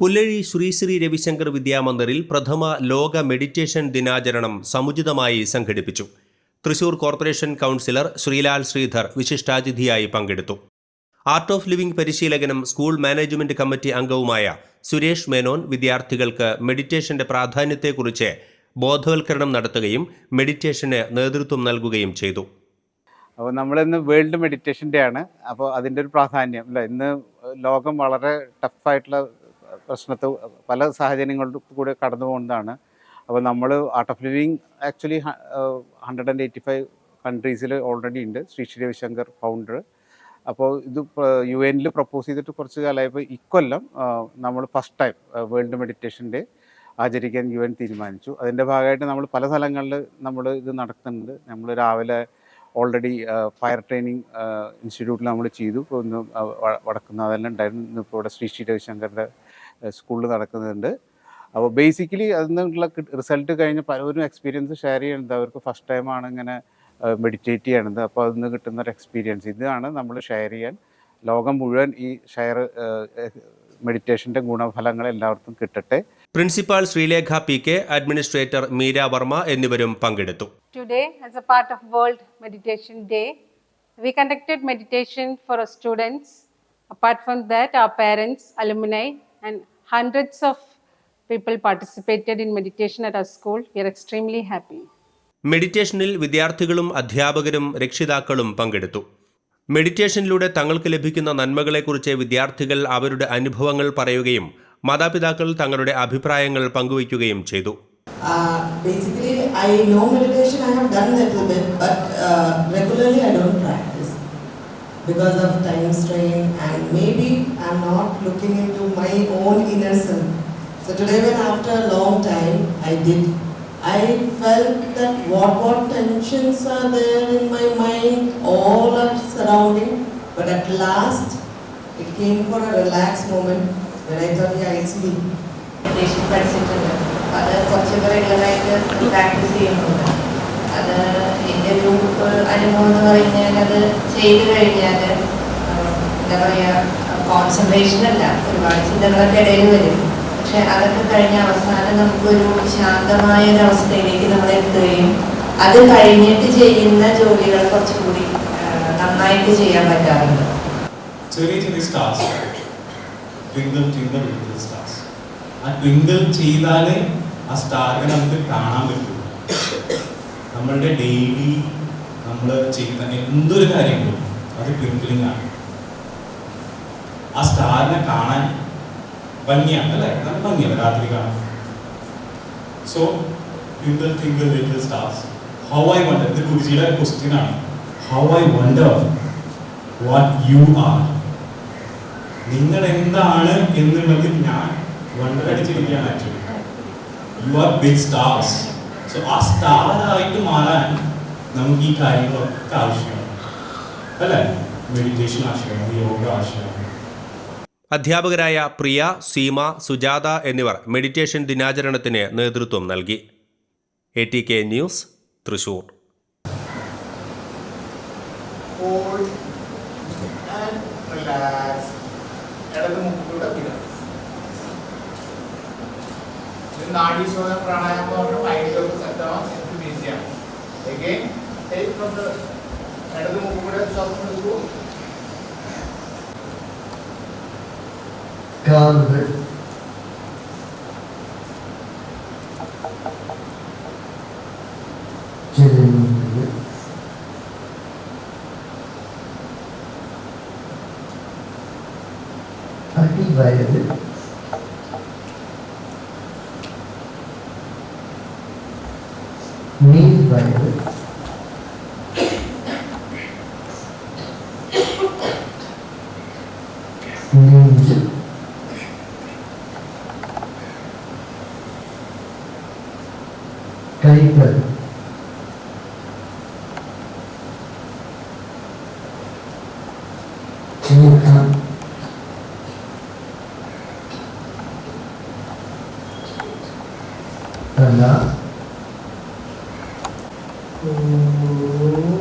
പുല്ലഴി ശ്രീ ശ്രീ രവിശങ്കർ വിദ്യാമന്ദിറിൽ പ്രഥമ ലോക മെഡിറ്റേഷൻ ദിനാചരണം സമുചിതമായി സംഘടിപ്പിച്ചു. തൃശൂർ കോർപ്പറേഷൻ കൗൺസിലർ ശ്രീലാൽ ശ്രീധർ വിശിഷ്ടാതിഥിയായി പങ്കെടുത്തു. ആർട്ട് ഓഫ് ലിവിംഗ് പരിശീലകനും സ്കൂൾ മാനേജ്മെന്റ് കമ്മിറ്റി അംഗവുമായ സുരേഷ് മേനോൻ വിദ്യാർത്ഥികൾക്ക് മെഡിറ്റേഷന്റെ പ്രാധാന്യത്തെക്കുറിച്ച് ബോധവൽക്കരണം നടത്തുകയും മെഡിറ്റേഷന് നേതൃത്വം നൽകുകയും ചെയ്തു. അപ്പോൾ നമ്മളിന്ന് വേൾഡ് മെഡിറ്റേഷൻ ഡേ ആണ് അപ്പോൾ അതിന്റെ ഒരു പ്രാധാന്യം. അല്ല? ഇന്ന് ലോകം വളരെ ടഫായിട്ടുള്ള പ്രശ്നത്തിൽ പല സാഹചര്യങ്ങളുടെ കൂടെ കടന്നു പോകുന്നതാണ്. അപ്പോൾ നമ്മൾ art of living actually hundred and eighty five കൺട്രീസിൽ already ഉണ്ട്. ശ്രീ ശ്രീ രവിശങ്കർ ഫൗണ്ടർ അപ്പോൾ ഇത് യു എനിൽ പ്രപ്പോസ് ചെയ്തിട്ട് കുറച്ച് കാലമായപ്പോൾ ഇക്കൊല്ലം നമ്മൾ first time world meditation day ആചരിക്കാൻ യു എൻ തീരുമാനിച്ചു. അതിന്റെ ഭാഗമായിട്ട് നമ്മൾ പല സ്ഥലങ്ങളിൽ നമ്മൾ ഇത് നടത്തുന്നുണ്ട്. നമ്മൾ രാവിലെ ഓൾറെഡി ഫയർ ട്രെയിനിങ് ഇൻസ്റ്റിറ്റ്യൂട്ടിൽ നമ്മൾ ചെയ്തു. ഇപ്പോൾ ഒന്ന് വ- വടക്കുന്ന അതെല്ലാം ഉണ്ടായിരുന്നു. ഇപ്പോൾ ഇവിടെ ശ്രീ ശ്രീ രവിശങ്കറിന്റെ സ്കൂളിൽ നടക്കുന്നുണ്ട്. അപ്പോൾ ബേസിക്കലി അതിൽ നിന്നുള്ള റിസൾട്ട് കഴിഞ്ഞ് പലവരും എക്സ്പീരിയൻസ് ഷെയർ ചെയ്യുന്നത് അവർക്ക് ഫസ്റ്റ് ടൈമാണ് ഇങ്ങനെ മെഡിറ്റേറ്റ് ചെയ്യണത്. അപ്പോൾ അതിൽ നിന്ന് കിട്ടുന്ന ഒരു എക്സ്പീരിയൻസ് ഇതാണ് നമ്മൾ ഷെയർ ചെയ്യാൻ. ലോകം മുഴുവൻ ഈ ഷെയർ മെഡിറ്റേഷന്റെ ഗുണഫലങ്ങൾ എല്ലാവർക്കും കിട്ടട്ടെ. Principal Sreelekha P K administrator Meera Varma എന്നിവരും പങ്കെടുത്തു. Today as a part of world meditation day we conducted meditation for students apart from that our parents alumni and hundreds of people participated in meditation at our school. We are extremely happy. മെഡിറ്റേഷനിൽ വിദ്യാർത്ഥികളും അധ്യാപകരും രക്ഷിതാക്കളും പങ്കെടുത്തു മെഡിറ്റേഷനിലൂടെ തങ്ങൾക്ക് ലഭിക്കുന്ന നന്മകളെക്കുറിച്ച് വിദ്യാർത്ഥികൾ അവരുടെ അനുഭവങ്ങൾ പറയുകയും മാതാപിതാക്കൾ തങ്ങളുടെ അഭിപ്രായങ്ങൾ പങ്കുവയ്ക്കുകയും ചെയ്തു Chedu. basically, I know meditation, I have done that little bit, but uh, regularly I don't practice because of time strain and maybe I'm not looking into my own inner self. So today when after a long time I did, I felt that what what tensions are there in my mind, all are surrounding, but at last it came for a relaxed moment when I thought, yeah, it's me. Meditation പഠിച്ചിട്ടുണ്ട് അപ്പോൾ അത് കുറച്ചൊക്കെ റെഗുലറായിട്ട് practice ചെയ്യുന്നുണ്ട് അത് എന്റെ ഒരു അനുഭവം എന്ന് പറഞ്ഞാൽ അത് ചെയ്തു കഴിഞ്ഞാൽ എന്താ പറയുക കോൺസെൻട്രേഷൻ അല്ല ഒരുപാട് ചിന്തകളൊക്കെ ഇടയിൽ വരും. പക്ഷെ അതൊക്കെ കഴിഞ്ഞ അവസാനം നമുക്കൊരു ശാന്തമായ ഒരു അവസ്ഥയിലേക്ക് നമ്മൾ എത്തുകയും അത് കഴിഞ്ഞിട്ട് ചെയ്യുന്ന ജോലികൾ കുറച്ചുകൂടി നന്നായിട്ട് ചെയ്യാൻ പറ്റാറുണ്ട്. ചെറിയ ചെറിയ stars twinkle twinkle twinkle stars ആ ട്വിങ്കിൾ ചെയ്താലേ ആ സ്റ്റാറിനെ നമുക്ക് കാണാൻ പറ്റും. നമ്മളുടെ ഡെയിലി നമ്മൾ ചെയ്യുന്ന എന്തൊരു കാര്യങ്ങളും അത് ട്വിങ്കിളിംഗ് ആണ്. ആ സ്റ്റാറിനെ കാണാൻ ഭംഗിയാണ് അല്ലേ? നല്ല ഭംഗിയാണ് രാത്രി കാണാൻ. So twinkle twinkle little stars how I wonder ഇത് ഗുരുജിയുടെ ക്വസ്റ്റ്യൻ ആണ്. How I wonder what you are നിങ്ങൾ എന്താണ് എന്നുള്ളത് ഞാൻ wonder അടിച്ചിരിക്കുകയാണ് actually you are big stars so ആ സ്റ്റാർ മാറാൻ നമുക്ക് ഈ കാര്യങ്ങളൊക്കെ ആവശ്യമാണ്. അല്ലേ? മെഡിറ്റേഷൻ ആവശ്യമാണ് യോഗ ആവശ്യമാണ്. അധ്യാപകരായ പ്രിയ സീമ സുജാത എന്നിവർ മെഡിറ്റേഷൻ ദിനാചരണത്തിന് നേതൃത്വം നൽകി. A T K news Thrissur. Hold and relax. നാഡീശോധന പ്രാണായാമം പറഞ്ഞു മൈൻഡിലൊക്കെ സെറ്റ് ആവാൻ എനിക്ക് ബിസിയാണ് എഗെയിൻ ടേക്ക് ഫ്രം ദ ഇടത് കൂടെ ശ്വാസം എടുക്കൂ കാലുകൾ need Bible. Need. Bible. Income. Mm-hmm.